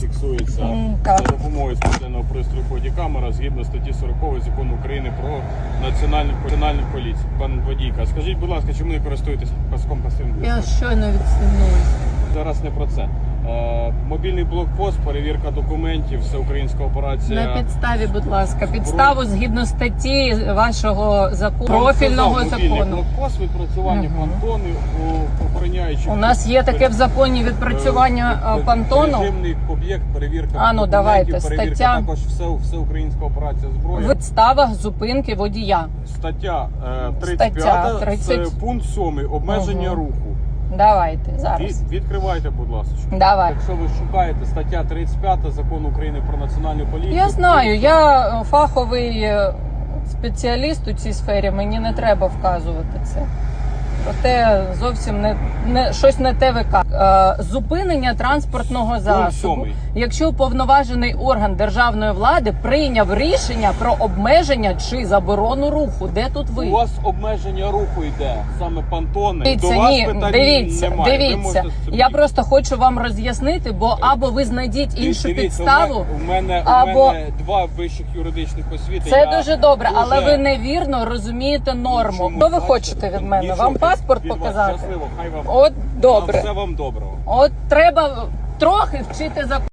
фіксується М, за так. допомогою спеціального пристрою бодікамера згідно статті 40 закону України про національну національну поліцію. Пан водійка, скажіть, будь ласка, чому не користуєтесь паском пасивним? Я щойно відсунулась. Зараз не про це. Е, мобільний блокпост, перевірка документів, всеукраїнська операція. На підставі, будь ласка, підставу згідно статті вашого закону, Вам профільного сказав, мобільний закону. блокпост, відпрацювання Мгм. пантони, у- охороняючи. У нас є таке в законі відпрацювання Е, е, пантону. Режимний об'єкт, перевірка А, ну, документів, давайте, перевірка стаття. також все, всеукраїнська операція зброї. В підставах зупинки водія. Стаття е, 35, Стаття 30. це пункт 7, обмеження Ага. руху. Давайте зараз. Від, відкривайте, будь ласка. Давай. Якщо ви шукаєте стаття 35 закону України про національну поліцію. Я знаю, я е, фаховий е, спеціаліст у цій сфері, мені не треба вказувати це. Проте зовсім не, не щось не те вика. Е, зупинення транспортного засобу. сьомий. Якщо уповноважений орган державної влади прийняв рішення про обмеження чи заборону руху, де тут У ви? вас обмеження руху йде, саме пантони. Дивіться, До вас ні, питань дивіться, немає. Ви дивіться. можете собі- Я просто хочу вам роз'яснити, бо або ви знайдіть іншу Дивіться, підставу. У мене, у або- мене два вищих юридичних освіти. Це Я дуже добре, але ви невірно розумієте норму. Чому? Що ви Бачите? хочете від мене? Нічого, Вам паспорт від вас показати? Щасливо, хай вам. От добре. добре. Все вам доброго. От треба трохи вчити закон.